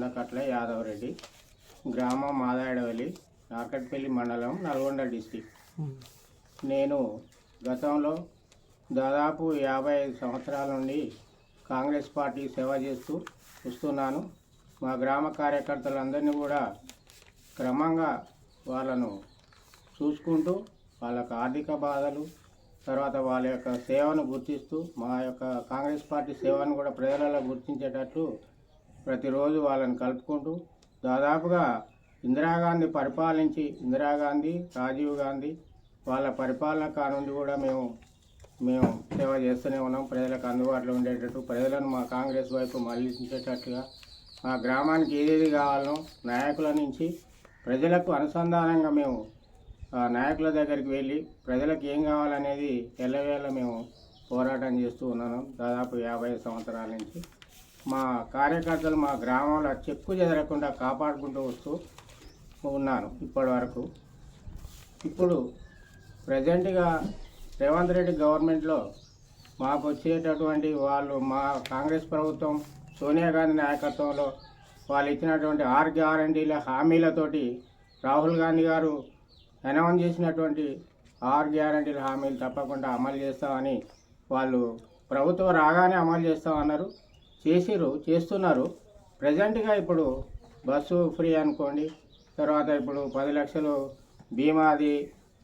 కందకట్ల యాదవరెడ్డి గ్రామం మాదాయడవల్లి నాకట్పల్లి మండలం నల్గొండ డిస్టిక్ నేను గతంలో దాదాపు యాభై ఐదు సంవత్సరాల నుండి కాంగ్రెస్ పార్టీ సేవ చేస్తూ వస్తున్నాను. మా గ్రామ కార్యకర్తలందరినీ కూడా క్రమంగా వాళ్ళను చూసుకుంటూ వాళ్ళకు ఆర్థిక బాధలు తర్వాత వాళ్ళ యొక్క సేవను గుర్తిస్తూ మా యొక్క కాంగ్రెస్ పార్టీ సేవను కూడా ప్రజలలో గుర్తించేటట్లు ప్రతిరోజు వాళ్ళని కలుపుకుంటూ దాదాపుగా ఇందిరాగాంధీ పరిపాలించి ఇందిరాగాంధీ రాజీవ్ గాంధీ వాళ్ళ పరిపాలన కానుండి కూడా మేము మేము సేవ చేస్తూనే ఉన్నాం. ప్రజలకు అందుబాటులో ఉండేటట్టు ప్రజలను మా కాంగ్రెస్ వైపు మళ్ళించేటట్టుగా మా గ్రామానికి ఏదేది కావాలనో నాయకుల నుంచి ప్రజలకు అనుసంధానంగా మేము ఆ నాయకుల దగ్గరికి వెళ్ళి ప్రజలకు ఏం కావాలనేది ఎల్లవేళ మేము పోరాటం చేస్తూ ఉన్నాను. దాదాపు యాభై సంవత్సరాల నుంచి మా కార్యకర్తలు మా గ్రామంలో చెక్కు చెదరకుండా కాపాడుకుంటూ వస్తూ ఉన్నాను ఇప్పటి వరకు ఇప్పుడు ప్రజెంట్గా రేవంత్ రెడ్డి గవర్నమెంట్లో మాకు వచ్చేటటువంటి వాళ్ళు మా కాంగ్రెస్ ప్రభుత్వం సోనియా గాంధీ నాయకత్వంలో వాళ్ళు ఇచ్చినటువంటి ఆరు గ్యారంటీల హామీలతోటి రాహుల్ గాంధీ గారు అనౌన్స్ చేసినటువంటి ఆరు గ్యారంటీల హామీలు తప్పకుండా అమలు చేస్తామని వాళ్ళు ప్రభుత్వం రాగానే అమలు చేస్తామన్నారు. చేసిరు చేస్తున్నారు. ప్రజెంట్గా ఇప్పుడు బస్సు ఫ్రీ అనుకోండి తర్వాత ఇప్పుడు పది లక్షలు బీమా అది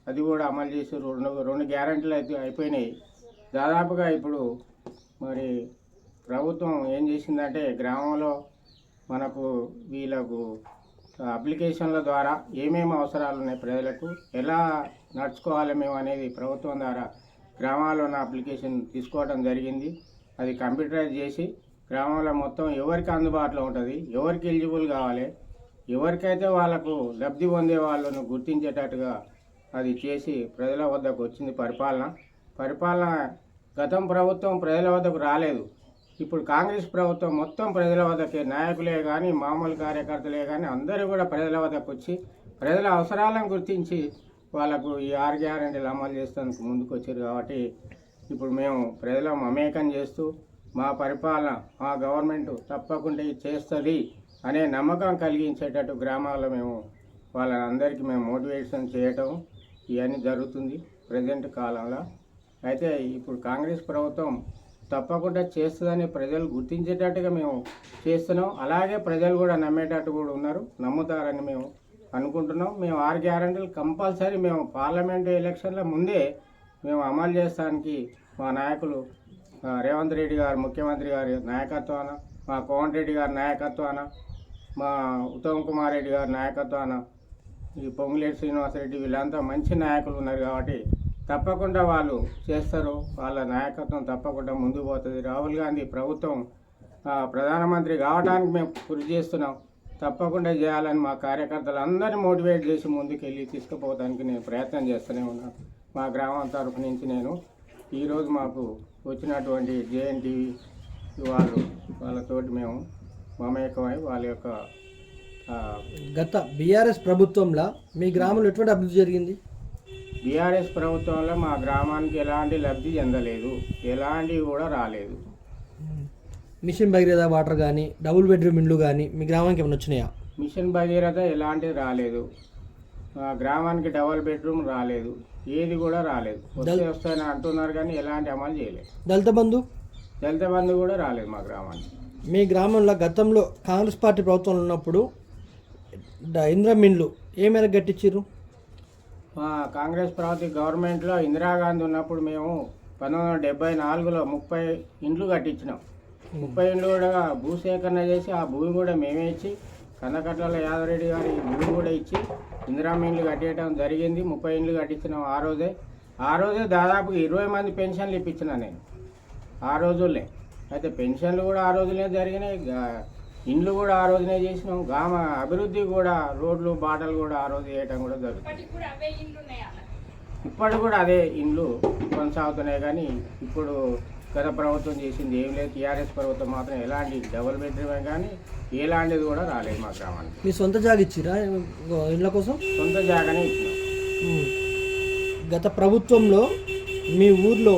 అది కూడా అమలు చేసి రెండు రెండు గ్యారంటీలు అయితే అయిపోయినాయి. దాదాపుగా ఇప్పుడు మరి ప్రభుత్వం ఏం చేసిందంటే గ్రామంలో మనకు వీళ్ళకు అప్లికేషన్ల ద్వారా ఏమేమి అవసరాలు ఉన్నాయి ప్రజలకు ఎలా నడుచుకోవాలి మేము అనేది ప్రభుత్వం ద్వారా గ్రామాల్లో ఉన్న అప్లికేషన్ తీసుకోవడం జరిగింది. అది కంప్యూటరైజ్ చేసి గ్రామంలో మొత్తం ఎవరికి అందుబాటులో ఉంటుంది ఎవరికి ఎలిజిబుల్ కావాలి ఎవరికైతే వాళ్ళకు లబ్ధి పొందే వాళ్ళను గుర్తించేటట్టుగా అది చేసి ప్రజల వద్దకు వచ్చింది పరిపాలన. పరిపాలన గతం ప్రభుత్వం ప్రజల వద్దకు రాలేదు. ఇప్పుడు కాంగ్రెస్ ప్రభుత్వం మొత్తం ప్రజల వద్దకే నాయకులే కానీ మామూలు కార్యకర్తలే కానీ అందరూ కూడా ప్రజల వద్దకు వచ్చి ప్రజల అవసరాలను గుర్తించి వాళ్ళకు ఈ ఆరు గ్యారెంటీలు అమలు చేసేందుకు ముందుకు వచ్చారు కాబట్టి ఇప్పుడు మేము ప్రజల మమేకం చేస్తూ మా పరిపాలన మా గవర్నమెంట్ తప్పకుండా ఇది చేస్తుంది అనే నమ్మకం కలిగించేటట్టు గ్రామాల్లో మేము వాళ్ళందరికీ మేము మోటివేషన్ చేయటం ఇవన్నీ జరుగుతుంది ప్రజెంట్ కాలంలో. అయితే ఇప్పుడు కాంగ్రెస్ ప్రభుత్వం తప్పకుండా చేస్తుందని ప్రజలు గుర్తించేటట్టుగా మేము చేస్తున్నాం. అలాగే ప్రజలు కూడా నమ్మేటట్టు కూడా ఉన్నారు నమ్ముతారని మేము అనుకుంటున్నాం. మేము ఆరు గ్యారంటీలు కంపల్సరీ మేము పార్లమెంట్ ఎలక్షన్ల ముందే మేము అమలు చేస్తానికి మా నాయకులు రేవంత్ రెడ్డి గారు ముఖ్యమంత్రి గారి నాయకత్వాన మా కోమటి రెడ్డి గారి నాయకత్వాన మా ఉత్తమ్ కుమార్ రెడ్డి గారి నాయకత్వాన ఈ పొంగులేటి శ్రీనివాసరెడ్డి వీళ్ళంతా మంచి నాయకులు ఉన్నారు కాబట్టి తప్పకుండా వాళ్ళు చేస్తారు. వాళ్ళ నాయకత్వం తప్పకుండా ముందుకు పోతుంది. రాహుల్ గాంధీ ప్రభుత్వం ప్రధానమంత్రి కావడానికి మేము కృషి చేస్తున్నాం. తప్పకుండా చేయాలని మా కార్యకర్తలు అందరినీ మోటివేట్ చేసి ముందుకెళ్ళి తీసుకుపోవడానికి నేను ప్రయత్నం చేస్తూనే ఉన్నాను. మా గ్రామం తరఫు నుంచి నేను ఈరోజు మాకు వచ్చినటువంటి జేఎన్టీవీ వాళ్ళు వాళ్ళతోటి మేము మమేకమై వాళ్ళ యొక్క గత బీఆర్ఎస్ ప్రభుత్వంలో మీ గ్రామంలో ఎటువంటి అభివృద్ధి జరిగింది? బీఆర్ఎస్ ప్రభుత్వంలో మా గ్రామానికి ఎలాంటి లబ్ధి చెందలేదు. ఎలాంటివి కూడా రాలేదు. మిషన్ భగీరథ వాటర్ కానీ డబుల్ బెడ్రూమ్ ఇండ్లు కానీ మీ గ్రామానికి ఏమైనా వచ్చినాయా? మిషన్ భగీరథ ఎలాంటిది రాలేదు. మా గ్రామానికి డబల్ బెడ్రూమ్ రాలేదు. ఏది కూడా రాలేదు. వస్తే వస్తాయని అంటున్నారు కానీ ఎలాంటి అమలు చేయలేదు. దళిత బంధు? దళిత బంధు కూడా రాలేదు మా గ్రామానికి. మీ గ్రామంలో గతంలో కాంగ్రెస్ పార్టీ ప్రభుత్వంలో ఉన్నప్పుడు డ- ఇందిరా ఇండ్లు ఏ మేరకు కట్టించారు మా కాంగ్రెస్ ప్రభుత్వ గవర్నమెంట్లో ఇందిరాగాంధీ ఉన్నప్పుడు మేము పంతొమ్మిది వందల డెబ్బై నాలుగులో ముప్పై ఇండ్లు కట్టించినాం. ముప్పై ఇండ్లు కూడా భూసేకరణ చేసి ఆ భూమి కూడా మేమే ఇచ్చి కందకట్ల యాదవరెడ్డి గారి భూమి కూడా ఇచ్చి ఇందిరామ ఇండ్లు కట్టేయడం జరిగింది. ముప్పై ఇండ్లు కట్టించినాం ఆ రోజే. ఆ రోజే దాదాపు ఇరవై మంది పెన్షన్లు ఇప్పించిన నేను. ఆ రోజుల్లే అయితే పెన్షన్లు కూడా ఆ రోజులే జరిగినాయి. ఇండ్లు కూడా ఆ రోజునే చేసినాం. గ్రామ అభివృద్ధి కూడా రోడ్లు బాటలు కూడా ఆ రోజు చేయటం కూడా జరుగుతుంది. ఇప్పటికి కూడా అదే ఇండ్లు కొనసాగుతున్నాయి కానీ ఇప్పుడు గత ప్రభుత్వం చేసింది ఏం లేదు. టీఆర్ఎస్ ప్రభుత్వం మాత్రం ఎలాంటి డబుల్ బెడ్రూమే కానీ ఎలాంటిది కూడా రాలేదు మా గ్రామానికి. మీ సొంత జాగా ఇచ్చిరా? ఇండ్ల కోసం? సొంత జాగానే ఇచ్చినాం. గత ప్రభుత్వంలో మీ ఊర్లో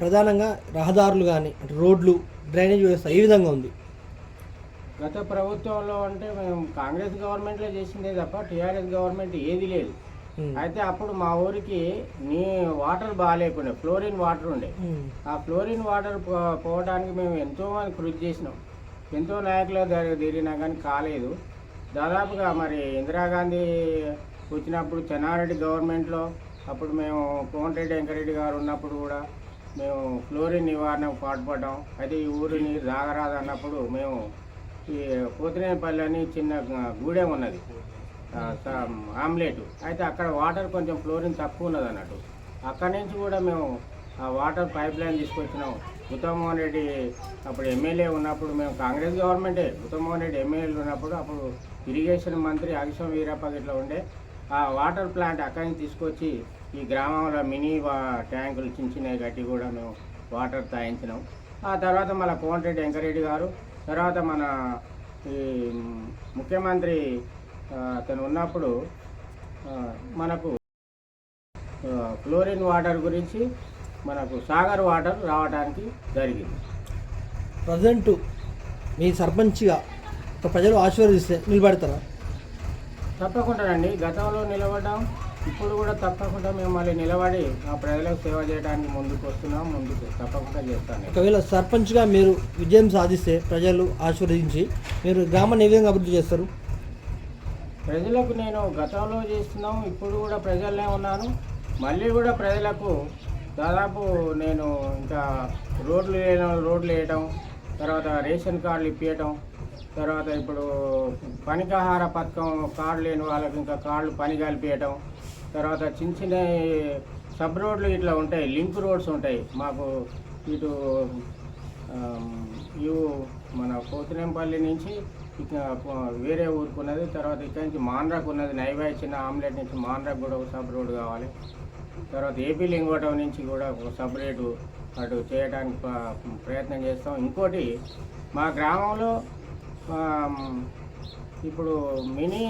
ప్రధానంగా రహదారులు కానీ అంటే రోడ్లు డ్రైనేజ్ వ్యవస్థ ఏ విధంగా ఉంది? గత ప్రభుత్వంలో అంటే మేము కాంగ్రెస్ గవర్నమెంట్లో చేసిందే తప్ప టీఆర్ఎస్ గవర్నమెంట్ ఏది లేదు. అయితే అప్పుడు మా ఊరికి నీ వాటర్ బాగాలేకుండే ఫ్లోరిన్ వాటర్ ఉండే. ఆ ఫ్లోరిన్ వాటర్ పో- పోవడానికి మేము ఎంతో మంది కృషి చేసినాం. ఎంతో నాయకులు తిరిగినా కానీ కాలేదు. దాదాపుగా మరి ఇందిరాగాంధీ వచ్చినప్పుడు చెన్నారెడ్డి గవర్నమెంట్లో అప్పుడు మేము కోమటిరెడ్డి వెంకరెడ్డి గారు ఉన్నప్పుడు కూడా మేము ఫ్లోరిన్ నివారణకు పాటుపడ్డాం. అయితే ఈ ఊరు నీరు తాగరాదు అన్నప్పుడు మేము ఈ పోతినేపల్లి అని చిన్న గూడెం ఉన్నది. ఆమ్లెట్. అయితే అక్కడ వాటర్ కొంచెం ఫ్లోరిన్ తక్కువ ఉన్నది అన్నట్టు. అక్కడి నుంచి కూడా మేము ఆ వాటర్ పైప్ లైన్ తీసుకొచ్చినాం. ఉత్తమోహన్ రెడ్డి అప్పుడు ఎమ్మెల్యే ఉన్నప్పుడు మేము కాంగ్రెస్ గవర్నమెంటే. ఉత్తమోహన్ రెడ్డి ఎమ్మెల్యేలు ఉన్నప్పుడు అప్పుడు ఇరిగేషన్ మంత్రి అగిశం వీరప్ప ఇట్లా ఉండే. ఆ వాటర్ ప్లాంట్ అక్కడి నుంచి తీసుకొచ్చి ఈ గ్రామంలో మినీ వా- ట్యాంకులు చిన్న చిన్నవి కట్టి కూడా మేము వాటర్ తాగించినాం. ఆ తర్వాత మన కోమటిరెడ్డి వెంకరెడ్డి గారు తర్వాత మన ఈ ముఖ్యమంత్రి అతను ఉన్నప్పుడు మనకు క్లోరిన్ వాటర్ గురించి మనకు సాగర్ వాటర్ రావడానికి జరిగింది. ప్రజెంట్ మీ సర్పంచ్గా ప్రజలు ఆశీర్వదిస్తే నిలబడతారా? తప్పకుండానండి గతంలో నిలబడ్డాం. ఇప్పుడు కూడా తప్పకుండా మేము మళ్ళీ నిలబడి ఆ ప్రజలకు సేవ చేయడానికి ముందుకు వస్తున్నాం. ముందుకు తప్పకుండా చేస్తాను ఒకవేళ సర్పంచ్గా మీరు విజయం సాధిస్తే ప్రజలు ఆశీర్వదించి మీరు గ్రామాన్ని ఏ విధంగా అభివృద్ధి చేస్తారు? ప్రజలకు నేను గతంలో చేస్తున్నాం ఇప్పుడు కూడా ప్రజలనే ఉన్నాను. మళ్ళీ కూడా ప్రజలకు దాదాపు నేను ఇంకా రోడ్లు వేయడం రోడ్లు వేయటం తర్వాత రేషన్ కార్డులు ఇప్పించడం తర్వాత ఇప్పుడు పనికాహార పథకం కార్డు లేని వాళ్ళకి ఇంకా కార్డులు పని కలిపియటం తర్వాత చిన్న చిన్న సబ్ రోడ్లు ఇట్లా ఉంటాయి లింక్ రోడ్స్ ఉంటాయి. మాకు ఇటు ఇవి మన పోతినేంపల్లి నుంచి వేరే ఊరికి ఉన్నది తర్వాత ఇక్కడ నుంచి మాన్రాకు ఉన్నది నైవే చిన్న ఆమ్లెట్ నుంచి మాన్రాకు కూడా ఒక సబ్ రోడ్ కావాలి. తర్వాత ఏపీ లింగోటం నుంచి కూడా ఒక సపరేటు అటు చేయడానికి ప్రయత్నం చేస్తాం. ఇంకోటి మా గ్రామంలో ఇప్పుడు మినీ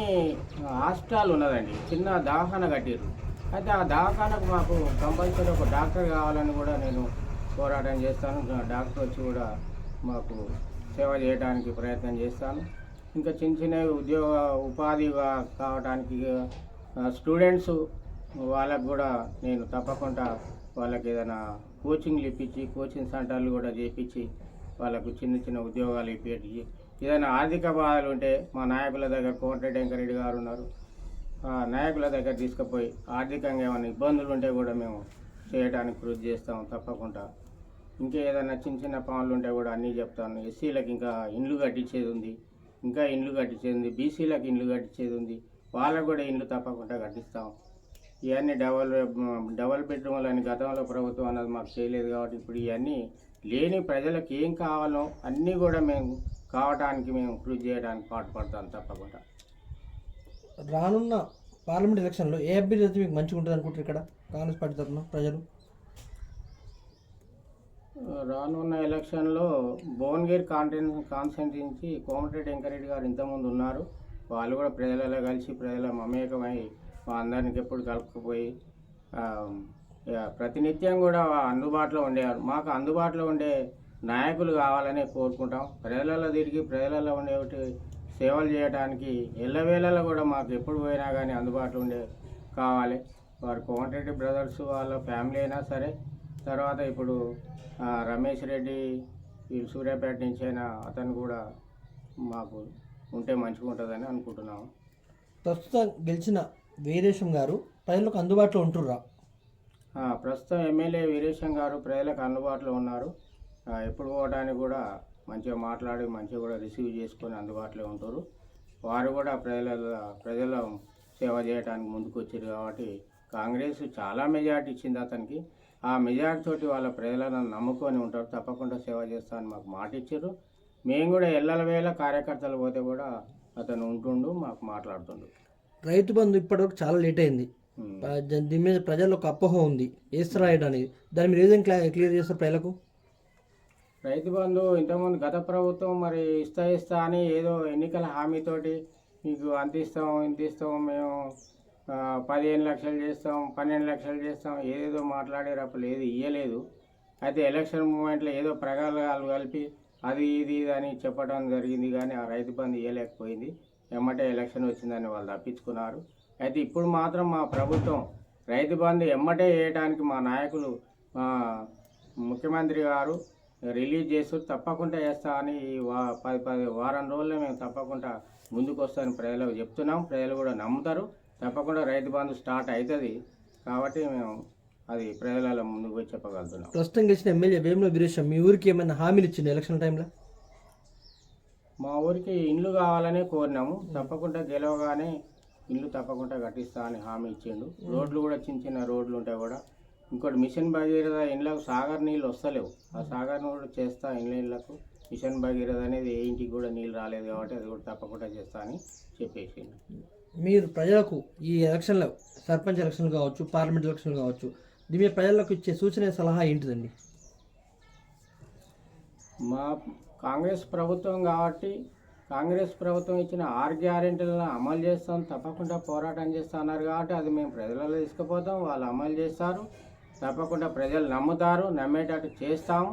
హాస్పిటల్ ఉన్నదండి. చిన్న దవాఖాన కట్టిర్రు. అయితే ఆ దవాఖానకు మాకు కంపల్సరీ ఒక డాక్టర్ కావాలని కూడా నేను పోరాటం చేస్తాను. డాక్టర్ వచ్చి కూడా మాకు సేవ చేయడానికి ప్రయత్నం చేస్తాను. ఇంకా చిన్న చిన్న ఉద్యోగ ఉపాధిగా కావడానికి స్టూడెంట్స్ వాళ్ళకు కూడా నేను తప్పకుండా వాళ్ళకి ఏదైనా కోచింగ్లు ఇప్పించి కోచింగ్ సెంటర్లు కూడా చేపించి వాళ్ళకు చిన్న చిన్న ఉద్యోగాలు ఇప్పించి ఏదైనా ఆర్థిక బాధలు ఉంటే మా నాయకుల దగ్గర కోమటిరెడ్డి వెంకరెడ్డి గారు ఉన్నారు. ఆ నాయకుల దగ్గర తీసుకుపోయి ఆర్థికంగా ఏమైనా ఇబ్బందులు ఉంటే కూడా మేము చేయడానికి కృషి చేస్తాం తప్పకుండా. ఇంకా ఏదైనా చిన్న చిన్న పనులు ఉంటే కూడా అన్నీ చెప్తాను. ఎస్సీలకు ఇంకా ఇండ్లు కట్టించేది ఉంది. ఇంకా ఇండ్లు కట్టించేది ఉంది. బీసీలకు ఇండ్లు కట్టించేది ఉంది. వాళ్ళకు కూడా ఇండ్లు తప్పకుండా కట్టిస్తాం. ఇవన్నీ డబల్ డబల్ బెడ్రూమ్లు అని గతంలో ప్రభుత్వం అన్నది మాకు చేయలేదు కాబట్టి ఇప్పుడు ఇవన్నీ లేని ప్రజలకు ఏం కావాలో అన్నీ కూడా మేము కావటానికి మేము కృషి చేయడానికి పాటుపడతాం తప్పకుండా. రానున్న పార్లమెంట్ ఎలక్షన్లో ఏ అభ్యర్థి అయితే మీకు మంచిగా ఉంటుంది అనుకుంటారు ఇక్కడ? కాంగ్రెస్ పార్టీ తరఫున ప్రజలు? రానున్న ఎలక్షన్లో భువనగిరి కాన్టెన్ కాన్సంట్రించి కోమటిరెడ్డి వెంకరెడ్డి గారు ఇంతకుముందు ఉన్నారు. వాళ్ళు కూడా ప్రజలలో కలిసి ప్రజల మమేకమై మా అందరికి ఎప్పుడు కలుపుకుపోయి ప్రతినిత్యం కూడా అందుబాటులో ఉండేవారు. మాకు అందుబాటులో ఉండే నాయకులు కావాలని కోరుకుంటాం. ప్రజలలో తిరిగి ప్రజలలో ఉండేటి సేవలు చేయడానికి ఎల్లవేళలో కూడా మాకు ఎప్పుడు పోయినా కానీ అందుబాటులో ఉండే కావాలి. వారు కోమటిరెడ్డి బ్రదర్స్ వాళ్ళ ఫ్యామిలీ అయినా సరే తర్వాత ఇప్పుడు రమేష్ రెడ్డి వీళ్ళు సూర్యాపేట నుంచి అయినా అతను కూడా మాకు ఉంటే మంచిగా ఉంటుందని అనుకుంటున్నాము. ప్రస్తుతం గెలిచిన వీరేశం గారు ప్రజలకు అందుబాటులో ఉంటుర్రా? ప్రస్తుతం ఎమ్మెల్యే వీరేశం గారు ప్రజలకు అందుబాటులో ఉన్నారు. ఎప్పుడు పోవడానికి కూడా మంచిగా మాట్లాడి మంచిగా కూడా రిసీవ్ చేసుకొని అందుబాటులో ఉంటారు వారు కూడా ప్రజల ప్రజల సేవ చేయడానికి ముందుకు వచ్చారు కాబట్టి కాంగ్రెస్ చాలా మెజార్టీ ఇచ్చింది అతనికి. ఆ మెజార్టీ తోటి వాళ్ళ ప్రజలను నమ్ముకొని ఉంటారు. తప్పకుండా సేవ చేస్తానని మాకు మాట ఇచ్చారు. మేము కూడా ఎల్లల వేళ కార్యకర్తలు పోతే కూడా అతను ఉంటుండు మాకు మాట్లాడుతుండు. రైతు బంధు ఇప్పటివరకు చాలా లేట్ అయింది. దీని మీద ప్రజల్లో ఒక అపోహ ఉంది. ఏంటి అనేది దాని మీద ఏదైనా క్లా క్లియర్ చేస్తారు ప్రజలకు? రైతు బంధు ఇంతకుముందు గత ప్రభుత్వం మరి ఇస్తా ఇస్తా అని ఏదో ఎన్నికల హామీతోటి మీకు అంత ఇస్తాం ఇంత ఇస్తాం మేము పదిహేను లక్షలు చేస్తాం పన్నెండు లక్షలు చేస్తాం ఏదేదో మాట్లాడేటప్పుడు అప్పుడు ఏది ఇయ్యలేదు. అయితే ఎలక్షన్ మూమెంట్లో ఏదో ప్రగాలు కలిపి అది ఇది ఇది అని చెప్పడం జరిగింది కానీ ఆ రైతు బంధు ఇవ్వలేకపోయింది ఎమ్మటే ఎలక్షన్ వచ్చిందని వాళ్ళు తప్పించుకున్నారు. అయితే ఇప్పుడు మాత్రం మా ప్రభుత్వం రైతు బంధు ఎమ్మటే వేయడానికి మా నాయకులు ముఖ్యమంత్రి గారు రిలీజ్ చేస్తూ తప్పకుండా వేస్తా అని ఈ వా పది పది వారం రోజుల్లో మేము తప్పకుండా ముందుకు వస్తామని ప్రజలకు చెప్తున్నాం. ప్రజలు కూడా నమ్ముతారు. తప్పకుండా రైతు బంధు స్టార్ట్ అవుతుంది కాబట్టి మేము అది ప్రజల ముందుకు పోయి చెప్పగలుగుతున్నాం. ప్రస్తుతం గెలిచిన ఎమ్మెల్యే వేముల వీరేశం మీ ఊరికి ఏమైనా హామీలు ఇచ్చింది ఎలక్షన్ టైంలో? మా ఊరికి ఇండ్లు కావాలనే కోరినాము. తప్పకుండా గెలవగానే ఇల్లు తప్పకుండా కట్టిస్తా అని హామీ ఇచ్చిండు. రోడ్లు కూడా చిన్న చిన్న రోడ్లు ఉంటాయి కూడా. ఇంకోటి మిషన్ భగీరథ ఇండ్లకు సాగర్ నీళ్ళు వస్తలేవు. ఆ సాగర్ను కూడా చేస్తా ఇండ్ల ఇళ్ళకు మిషన్ భగీరథ అనేది ఏ ఇంటికి కూడా నీళ్ళు రాలేదు కాబట్టి అది కూడా తప్పకుండా చేస్తా అని చెప్పేసిండు. మీరు ప్రజలకు ఈ ఎలక్షన్లో సర్పంచ్ ఎలక్షన్లు కావచ్చు పార్లమెంట్ ఎలక్షన్లు కావచ్చు దీని ప్రజలకు ఇచ్చే సూచన సలహా ఏంటిదండి? మా కాంగ్రెస్ ప్రభుత్వం కాబట్టి కాంగ్రెస్ ప్రభుత్వం ఇచ్చిన ఆరు గ్యారెంటీలను అమలు చేస్తాం తప్పకుండా పోరాటం చేస్తా అన్నారు కాబట్టి అది మేము ప్రజలలో తీసుకుపోతాం వాళ్ళు అమలు చేస్తారు. తప్పకుండా ప్రజలు నమ్ముతారు నమ్మేటట్టు చేస్తాము.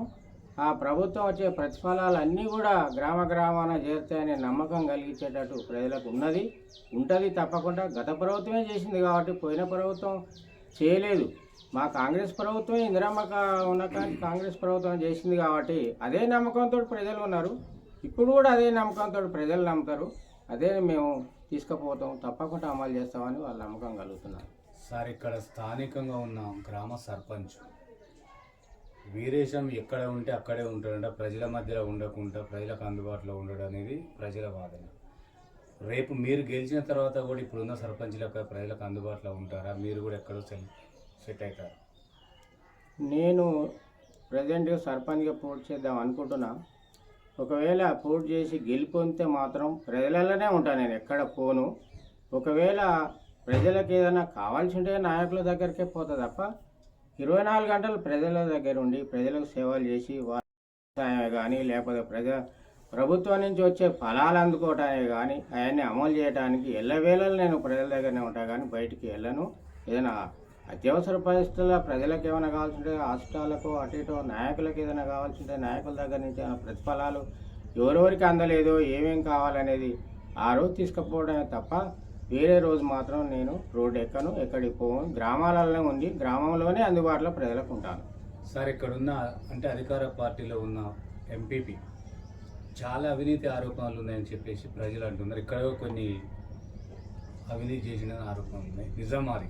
ఆ ప్రభుత్వం వచ్చే ప్రతిఫలాలు అన్నీ కూడా గ్రామ గ్రామాన చేరుతాయనే నమ్మకం కలిగించేటట్టు ప్రజలకు ఉన్నది. ఉంటుంది తప్పకుండా. గత ప్రభుత్వమే చేసింది కాబట్టి పోయిన ప్రభుత్వం చేయలేదు. మా కాంగ్రెస్ ప్రభుత్వం ఇందిరమ్మ ఉన్న కానీ కాంగ్రెస్ ప్రభుత్వం చేసింది కాబట్టి అదే నమ్మకంతో ప్రజలు ఉన్నారు. ఇప్పుడు కూడా అదే నమ్మకంతో ప్రజలు నమ్ముతారు. అదే మేము తీసుకుపోతాం. తప్పకుండా అమలు చేస్తామని వాళ్ళు నమ్మకం కలుగుతున్నారు. సార్ ఇక్కడ స్థానికంగా ఉన్న గ్రామ సర్పంచ్ వీరేశం ఎక్కడ ఉంటే అక్కడే ఉంటాడంట. ప్రజల మధ్యలో ఉండకుండా ప్రజలకు అందుబాటులో ఉండడం అనేది ప్రజల వాదన. రేపు మీరు గెలిచిన తర్వాత కూడా ఇప్పుడున్న సర్పంచ్లకు ప్రజలకు అందుబాటులో ఉంటారా? మీరు కూడా ఎక్కడో సెల్ సెట్ అవుతారు. నేను ప్రజెంట్గా సర్పంచ్గా పోటీ చేద్దాం అనుకుంటున్నా. ఒకవేళ పోటీ చేసి గెలిపొందితే మాత్రం ప్రజలలోనే ఉంటాను నేను ఎక్కడ పోను. ఒకవేళ ప్రజలకు ఏదైనా కావాల్సి ఉంటే నాయకుల దగ్గరికే పోతా తప్ప ఇరవై నాలుగు గంటలు ప్రజల దగ్గర ఉండి ప్రజలకు సేవలు చేసి వ్యవసాయమే కానీ లేకపోతే ప్రజ ప్రభుత్వం నుంచి వచ్చే ఫలాలు అందుకోవటమే కానీ అవన్నీ అమలు చేయడానికి ఎల్లవేళలు నేను ప్రజల దగ్గరనే ఉంటాను కానీ బయటికి వెళ్ళను ఏదైనా అత్యవసర పరిస్థితుల్లో ప్రజలకు ఏమైనా కావాల్సింటే ఉంటే అటు ఇటు నాయకులకు ఏదైనా కావాల్సింటే నాయకుల దగ్గర నుంచి ఏమైనా ప్రతిఫలాలు ఎవరెవరికి అందలేదో ఏమేం కావాలనేది ఆ రోజు తీసుకుపోవడమే తప్ప వేరే రోజు మాత్రం నేను రోడ్డు ఎక్కను ఎక్కడికి పోను. గ్రామాలలోనే ఉండి గ్రామంలోనే అందుబాటులో ప్రజలకు ఉంటాను. సార్ ఇక్కడ ఉన్న అంటే అధికార పార్టీలో ఉన్న ఎంపీపీ చాలా అవినీతి ఆరోపణలు ఉన్నాయని చెప్పేసి ప్రజలు అంటున్నారు. ఇక్కడ కొన్ని అవినీతి చేసిన ఆరోపణలు ఉన్నాయి. నిజామారి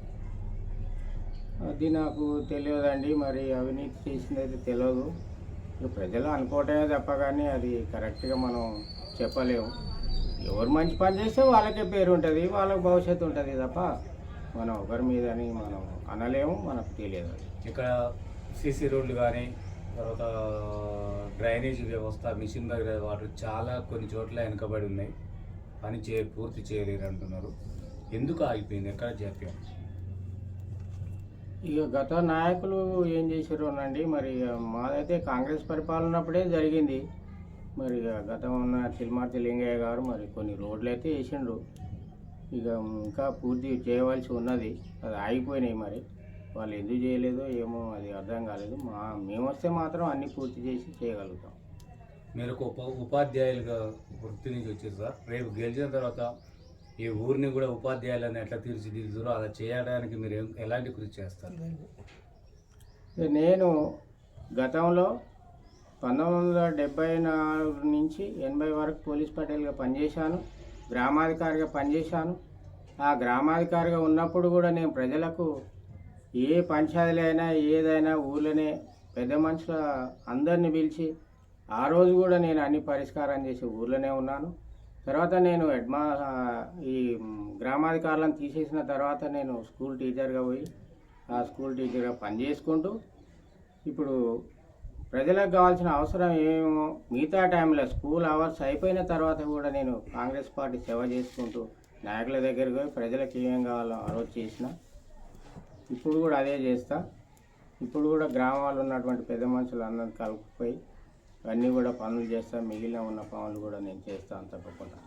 అది? నాకు తెలియదండి. మరి అవినీతి చేసింది అయితే తెలియదు ప్రజలు అనుకోవటమే తప్ప కానీ అది కరెక్ట్గా మనం చెప్పలేము. ఎవరు మంచి పని చేస్తే వాళ్ళకే పేరు ఉంటుంది వాళ్ళకి భవిష్యత్తు ఉంటుంది తప్ప మనం ఒకరి మీద అని మనం అనలేము మనకు తెలియదు ఇక్కడ సీసీ రోడ్లు కానీ తర్వాత డ్రైనేజ్ వ్యవస్థ మిషన్ దగ్గర వాటర్ చాలా కొన్ని చోట్ల వెనుకబడి ఉన్నాయి. పని చే పూర్తి చేయలేరు అంటున్నారు. ఎందుకు ఆగిపోయింది? ఎక్కడ జాప్యం? ఇక గత నాయకులు ఏం చేశారు అనండి? మరి మాదైతే కాంగ్రెస్ పరిపాలన ఉన్నప్పుడే జరిగింది. మరి ఇక గతం ఉన్న చిల్మార్తి లింగయ్య గారు మరి కొన్ని రోడ్లు అయితే వేసిండ్రు ఇక ఇంకా పూర్తి చేయవలసి ఉన్నది. అది ఆగిపోయినాయి మరి. వాళ్ళు ఎందుకు చేయలేదో ఏమో అది అర్థం కాలేదు. మా మేము వస్తే మాత్రం అన్ని పూర్తి చేసి చేయగలుగుతాం. మీరు ఒక ఉప ఉపాధ్యాయులుగా వృత్తి నుంచి వచ్చారు సార్. రేపు గెలిచిన తర్వాత ఈ ఊరిని కూడా ఉపాధ్యాయులను ఎట్లా తీర్చిదిద్దుతారో అలా చేయడానికి మీరు ఎలాంటి కృషి చేస్తారు? నేను గతంలో పంతొమ్మిది వందల డెబ్బై నాలుగు నుంచి ఎనభై వరకు పోలీస్ పటేల్గా పనిచేశాను. గ్రామాధికారిగా పనిచేశాను. ఆ గ్రామాధికారిగా ఉన్నప్పుడు కూడా నేను ప్రజలకు ఏ పంచాయతీలైనా ఏదైనా ఊళ్ళోనే పెద్ద మనుషుల అందరిని పిలిచి ఆ రోజు కూడా నేను అన్ని పరిష్కారం చేసి ఊర్లోనే ఉన్నాను. తర్వాత నేను హెడ్మా ఈ గ్రామాధికారులను తీసేసిన తర్వాత నేను స్కూల్ టీచర్గా పోయి ఆ స్కూల్ టీచర్గా పనిచేసుకుంటూ ఇప్పుడు ప్రజలకు కావాల్సిన అవసరం ఏమో మిగతా టైంలో స్కూల్ అవర్స్ అయిపోయిన తర్వాత కూడా నేను కాంగ్రెస్ పార్టీ సేవ చేసుకుంటూ నాయకుల దగ్గరికి పోయి ప్రజలకు ఏమేం కావాలో ఆలోచన చేసిన. ఇప్పుడు కూడా అదే చేస్తా. ఇప్పుడు కూడా గ్రామాల్లో ఉన్నటువంటి పెద్ద మనుషులు అందరిని కలుపుకుపోయి అన్నీ కూడా పనులు చేస్తా. మిగిలిన ఉన్న పనులు కూడా నేను చేస్తాను తప్పకుండా.